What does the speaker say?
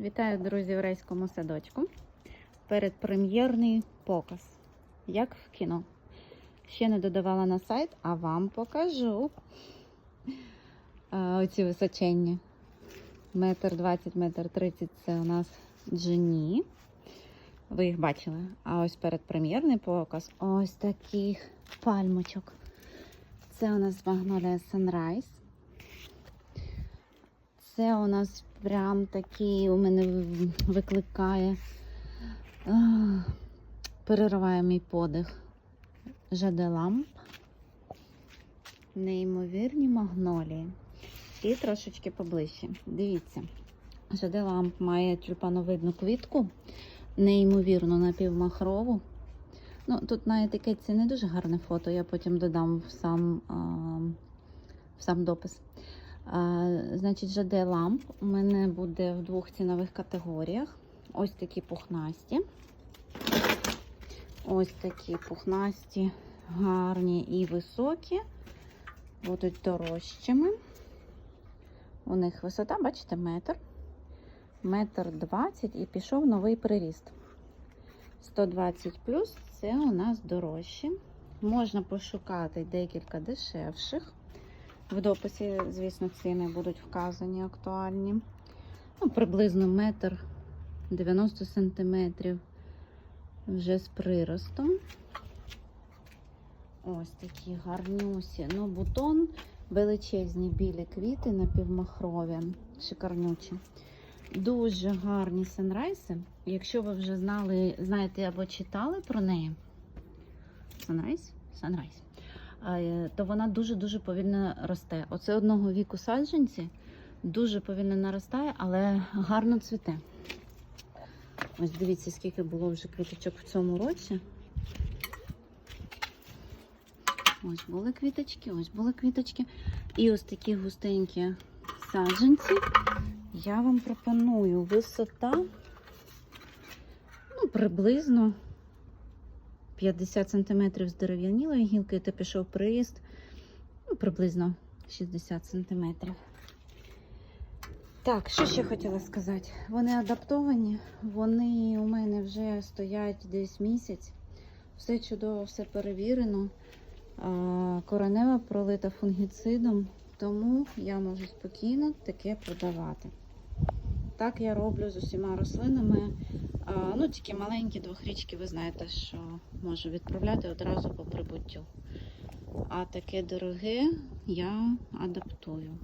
Вітаю, друзі, в рейському садочку. Передпрем'єрний показ. Як в кіно. Ще не додавала на сайт, а вам покажу. А, оці височенні. Метр двадцять, метр тридцять це у нас джині. Ви їх бачили. А ось передпрем'єрний показ ось таких пальмочок. Це у нас Magnolia Sunrise. Це у нас прям такий у мене викликає, перериває мій подих. Жаделамп. Неймовірні магнолії. І трошечки поближче. Дивіться. Жаделамп має тюльпановидну квітку, неймовірно напівмахрову. Ну, тут на етикетці не дуже гарне фото, я потім додам в сам, а, в сам допис. Значить, ЖД ламп у мене буде в двох цінових категоріях. Ось такі пухнасті. Ось такі пухнасті, гарні і високі. Будуть дорожчими. У них висота, бачите, метр. Метр двадцять і пішов новий приріст. 120 плюс це у нас дорожчі. Можна пошукати декілька дешевших. В дописі, звісно, ціни будуть вказані актуальні. Ну, приблизно метр 90 сантиметрів вже з приростом. Ось такі гарнюсі. Ну, бутон, величезні білі квіти напівмахрові, шикарнючі. Дуже гарні санрайси. Якщо ви вже знали, знаєте або читали про неї. Санрайз е, то вона дуже-дуже повільно росте. Оце одного віку саджанці дуже повільно наростає, але гарно цвіте. Ось дивіться, скільки було вже квіточок в цьому році. Ось були квіточки, ось були квіточки. І ось такі густенькі саджанці. Я вам пропоную висота, ну, приблизно 50 см з дерев'янілої гілки, то пішов приїзд ну, приблизно 60 см. Так, що ще хотіла сказати? Вони адаптовані, вони у мене вже стоять десь місяць. Все чудово, все перевірено. А, Коренева пролита фунгіцидом, тому я можу спокійно таке продавати. Так я роблю з усіма рослинами. Ну, тільки маленькі двохрічки, ви знаєте, що можу відправляти одразу по прибуттю. А таке дороге я адаптую.